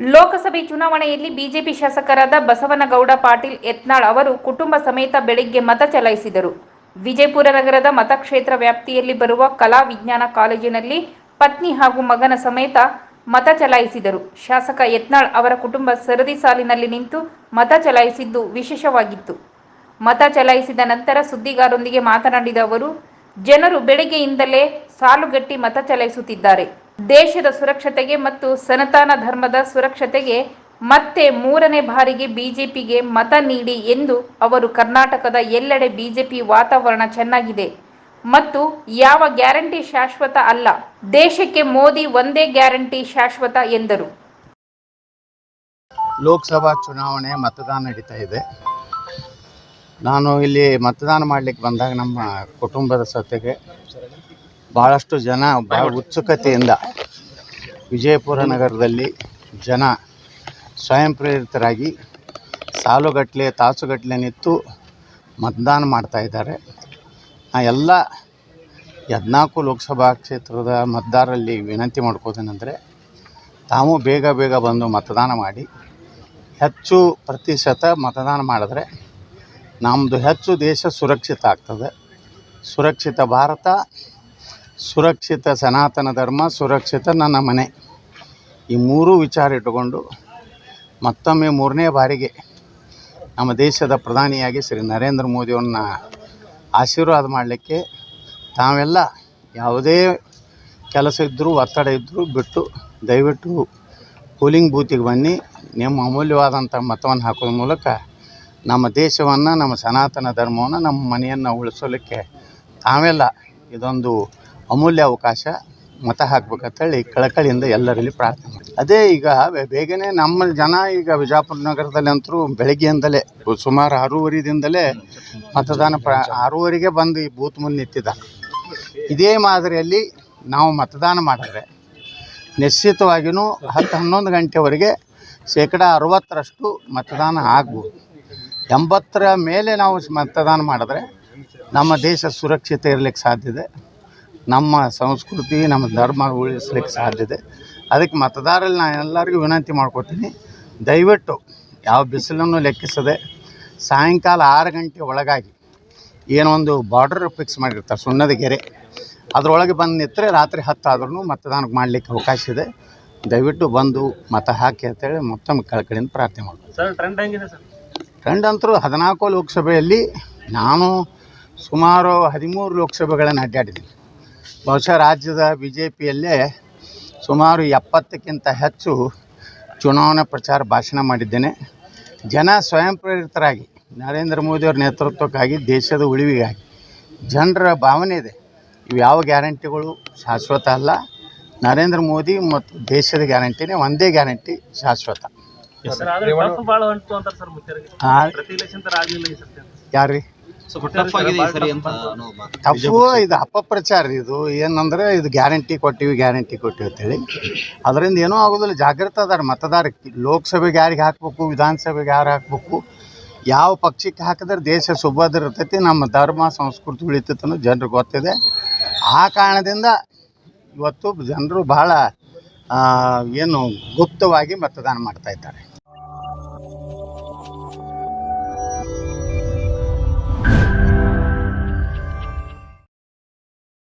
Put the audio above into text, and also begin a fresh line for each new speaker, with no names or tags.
ಲೋಕಸಭೆ ಚುನಾವಣೆಯಲ್ಲಿ ಬಿಜೆಪಿ ಶಾಸಕರಾದ ಬಸವನಗೌಡ ಪಾಟೀಲ್ ಯತ್ನಾಳ್ ಅವರು ಕುಟುಂಬ ಸಮೇತ ಬೆಳಿಗ್ಗೆ ಮತ ಚಲಾಯಿಸಿದರು. ವಿಜಯಪುರ ನಗರದ ಮತಕ್ಷೇತ್ರ ವ್ಯಾಪ್ತಿಯಲ್ಲಿ ಬರುವ ಕಲಾ ವಿಜ್ಞಾನ ಕಾಲೇಜಿನಲ್ಲಿ ಪತ್ನಿ ಹಾಗೂ ಮಗನ ಸಮೇತ ಮತ ಚಲಾಯಿಸಿದರು. ಶಾಸಕ ಯತ್ನಾಳ್ ಅವರ ಕುಟುಂಬ ಸರದಿ ಸಾಲಿನಲ್ಲಿ ನಿಂತು ಮತ ಚಲಾಯಿಸಿದ್ದು ವಿಶೇಷವಾಗಿತ್ತು. ಮತ ಚಲಾಯಿಸಿದ ನಂತರ ಸುದ್ದಿಗಾರರೊಂದಿಗೆ ಮಾತನಾಡಿದ ಅವರು, ಜನರು ಬೆಳಗ್ಗೆಯಿಂದಲೇ ಸಾಲುಗಟ್ಟಿ ಮತ ಚಲಾಯಿಸುತ್ತಿದ್ದಾರೆ. ದೇಶದ ಸುರಕ್ಷತೆಗೆ ಮತ್ತು ಸನಾತನ ಧರ್ಮದ ಸುರಕ್ಷತೆಗೆ ಮತ್ತೆ ಮೂರನೇ ಬಾರಿಗೆ ಬಿಜೆಪಿಗೆ ಮತ ನೀಡಿ ಎಂದು ಅವರು ಕರ್ನಾಟಕದ ಎಲ್ಲೆಡೆ ಬಿಜೆಪಿ ವಾತಾವರಣ ಚೆನ್ನಾಗಿದೆ. ಮತ್ತು ಯಾವ ಗ್ಯಾರಂಟಿ ಶಾಶ್ವತ ಅಲ್ಲ, ದೇಶಕ್ಕೆ ಮೋದಿ ಒಂದೇ ಗ್ಯಾರಂಟಿ ಶಾಶ್ವತ ಎಂದರು.
ಲೋಕಸಭಾ ಚುನಾವಣೆ ಮತದಾನ ನಡೀತಾ ಇದೆ. ನಾನು ಇಲ್ಲಿ ಮತದಾನ ಮಾಡಲಿಕ್ಕೆ ಬಂದಾಗ ನಮ್ಮ ಕುಟುಂಬದ ಜೊತೆಗೆ ಭಾಳಷ್ಟು ಜನ ಭಾಳ ಉತ್ಸುಕತೆಯಿಂದ ವಿಜಯಪುರ ನಗರದಲ್ಲಿ ಜನ ಸ್ವಯಂ ಪ್ರೇರಿತರಾಗಿ ಸಾಲುಗಟ್ಟಲೆ ತಾಸುಗಟ್ಟಲೆ ನಿಂತು ಮತದಾನ ಮಾಡ್ತಾಯಿದ್ದಾರೆ ನಾ ಎಲ್ಲ ಹದಿನಾಲ್ಕು ಲೋಕಸಭಾ ಕ್ಷೇತ್ರದ ಮತದಾರರಲ್ಲಿ ವಿನಂತಿ ಮಾಡ್ಕೋದೇನೆಂದರೆ ತಾವು ಬೇಗ ಬೇಗ ಬಂದು ಮತದಾನ ಮಾಡಿ, ಹೆಚ್ಚು ಪ್ರತಿಶತ ಮತದಾನ ಮಾಡಿದ್ರೆ ನಮ್ಮದು ಹೆಚ್ಚು ದೇಶ ಸುರಕ್ಷಿತ ಆಗ್ತದೆ. ಸುರಕ್ಷಿತ ಭಾರತ ಸುರಕ್ಷಿತ ಸನಾತನ ಧರ್ಮ, ಸುರಕ್ಷಿತ ನನ್ನ ಮನೆ. ಈ ಮೂರೂ ವಿಚಾರ ಇಟ್ಟುಕೊಂಡು ಮತ್ತೊಮ್ಮೆ ಮೂರನೇ ಬಾರಿಗೆ ನಮ್ಮ ದೇಶದ ಪ್ರಧಾನಿಯಾಗಿ ಶ್ರೀ ನರೇಂದ್ರ ಮೋದಿಯವ್ರನ್ನ ಆಶೀರ್ವಾದ ಮಾಡಲಿಕ್ಕೆ ತಾವೆಲ್ಲ ಯಾವುದೇ ಕೆಲಸ ಇದ್ದರೂ ಒತ್ತಡ ಇದ್ದರೂ ಬಿಟ್ಟು ದಯವಿಟ್ಟು ಪೋಲಿಂಗ್ ಬೂತಿಗೆ ಬನ್ನಿ. ನಿಮ್ಮ ಅಮೂಲ್ಯವಾದಂಥ ಮತವನ್ನು ಹಾಕೋದ್ರ ಮೂಲಕ ನಮ್ಮ ದೇಶವನ್ನು, ನಮ್ಮ ಸನಾತನ ಧರ್ಮವನ್ನು, ನಮ್ಮ ಮನೆಯನ್ನು ಉಳಿಸೋಲಿಕ್ಕೆ ತಾವೆಲ್ಲ ಇದೊಂದು ಅಮೂಲ್ಯ ಅವಕಾಶ ಮತ ಹಾಕ್ಬೇಕಂತೇಳಿ ಕಳಕಳಿಯಿಂದ ಎಲ್ಲರಲ್ಲಿ ಪ್ರಾರ್ಥನೆ ಮಾಡಿ ಅದೇ ಈಗ ಬೇಗನೆ ನಮ್ಮ ಜನ ಈಗ ವಿಜಯಪುರ ನಗರದಲ್ಲಿ ಅಂತರೂ ಬೆಳಗ್ಗೆಯಿಂದಲೇ ಸುಮಾರು ಆರೂವರೆದಿಂದಲೇ ಮತದಾನ ಪ್ರ, ಆರೂವರೆಗೆ ಬಂದು ಈ ಬೂತ್ ಮುಂದೆ ನಿಂತಿದ್ದಾರೆ. ಇದೇ ಮಾದರಿಯಲ್ಲಿ ನಾವು ಮತದಾನ ಮಾಡಿದ್ರೆ ನಿಶ್ಚಿತವಾಗಿಯೂ ಹತ್ತು ಹನ್ನೊಂದು ಗಂಟೆವರೆಗೆ ಶೇಕಡ ಅರವತ್ತರಷ್ಟು ಮತದಾನ ಆಗ್ಬೋದು. ಎಂಬತ್ತರ ಮೇಲೆ ನಾವು ಮತದಾನ ಮಾಡಿದ್ರೆ ನಮ್ಮ ದೇಶ ಸುರಕ್ಷಿತ ಇರಲಿಕ್ಕೆ ಸಾಧ್ಯತೆ ನಮ್ಮ ಸಂಸ್ಕೃತಿ ನಮ್ಮ ಧರ್ಮ ಉಳಿಸ್ಲಿಕ್ಕೆ ಇದೆ ಅದಕ್ಕೆ ಮತದಾರರಲ್ಲಿ ನಾನು ಎಲ್ಲರಿಗೂ ವಿನಂತಿ ಮಾಡ್ಕೊತೀನಿ ದಯವಿಟ್ಟು ಯಾವ ಬಿಸಿಲನ್ನು ಲೆಕ್ಕಿಸದೆ ಸಾಯಂಕಾಲ ಆರು ಗಂಟೆ ಒಳಗಾಗಿ ಏನೊಂದು ಬಾರ್ಡ್ರ್ ಫಿಕ್ಸ್ ಮಾಡಿರ್ತಾರೆ ಸುಣ್ಣದ ಗೆರೆ ಅದರೊಳಗೆ ಬಂದು ನಿಂತರೆ ರಾತ್ರಿ ಹತ್ತಾದ್ರೂ ಮತದಾನಕ್ಕೆ ಮಾಡಲಿಕ್ಕೆ ಅವಕಾಶ ಇದೆ. ದಯವಿಟ್ಟು ಬಂದು ಮತ ಹಾಕಿ ಅಂತೇಳಿ ಮತ್ತೊಮ್ಮೆ ಕಳಕಳಿಯಿಂದ ಪ್ರಾರ್ಥನೆ ಮಾಡ್ಬೋದು.
ಸರ್ ಟ್ರೆಂಡ್ ಹೆಂಗಿದೆ ಸರ್?
ಟ್ರೆಂಡ್ ಅಂತರೂ ಹದಿನಾಲ್ಕು ಲೋಕಸಭೆಯಲ್ಲಿ ನಾನು ಸುಮಾರು ಹದಿಮೂರು ಲೋಕಸಭೆಗಳನ್ನು ಅಡ್ಡಾಡಿದ್ದೀನಿ. ಬಹುಶಃ ರಾಜ್ಯದ ಬಿ ಜೆ ಪಿಯಲ್ಲೇ ಸುಮಾರು ಎಪ್ಪತ್ತಕ್ಕಿಂತ ಹೆಚ್ಚು ಚುನಾವಣಾ ಪ್ರಚಾರ ಭಾಷಣ ಮಾಡಿದ್ದೇನೆ. ಜನ ಸ್ವಯಂ ಪ್ರೇರಿತರಾಗಿ ನರೇಂದ್ರ ಮೋದಿಯವ್ರ ನೇತೃತ್ವಕ್ಕಾಗಿ ದೇಶದ ಉಳಿವಿಗಾಗಿ ಜನರ ಭಾವನೆ ಇದೆ. ಇವು ಯಾವ ಗ್ಯಾರಂಟಿಗಳು? ಶಾಶ್ವತ ಅಲ್ಲ. ನರೇಂದ್ರ ಮೋದಿ ಮತ್ತು ದೇಶದ ಗ್ಯಾರಂಟಿನೇ ಒಂದೇ ಗ್ಯಾರಂಟಿ ಶಾಶ್ವತ.
ಸರ್ ಆದ್ರೆ
ತಪ್ಪು ಇದು ಅಪಪ್ರಚಾರ ಇದು. ಏನಂದ್ರೆ ಇದು ಗ್ಯಾರಂಟಿ ಕೊಟ್ಟಿವಿ ಗ್ಯಾರಂಟಿ ಕೊಟ್ಟಿವಿ ಅಂತೇಳಿ. ಅದರಿಂದ ಏನೂ ಆಗೋದಿಲ್ಲ. ಜಾಗೃತ ಅದಾರ ಮತದಾರ. ಲೋಕಸಭೆಗೆ ಯಾರಿಗೆ ಹಾಕ್ಬೇಕು ವಿಧಾನಸಭೆಗೆ ಯಾರು ಹಾಕ್ಬೇಕು ಯಾವ ಪಕ್ಷಕ್ಕೆ ಹಾಕಿದ್ರೆ ದೇಶ ಸುಭದ್ರ ಇರ್ತೈತಿ ನಮ್ಮ ಧರ್ಮ ಸಂಸ್ಕೃತಿ ಉಳಿತೈತೆ ಅನ್ನೋ ಜನರಿಗೆ ಗೊತ್ತಿದೆ. ಆ ಕಾರಣದಿಂದ ಇವತ್ತು ಜನರು ಬಹಳ ಏನು ಗುಪ್ತವಾಗಿ ಮತದಾನ ಮಾಡ್ತಾ ಇದ್ದಾರೆ.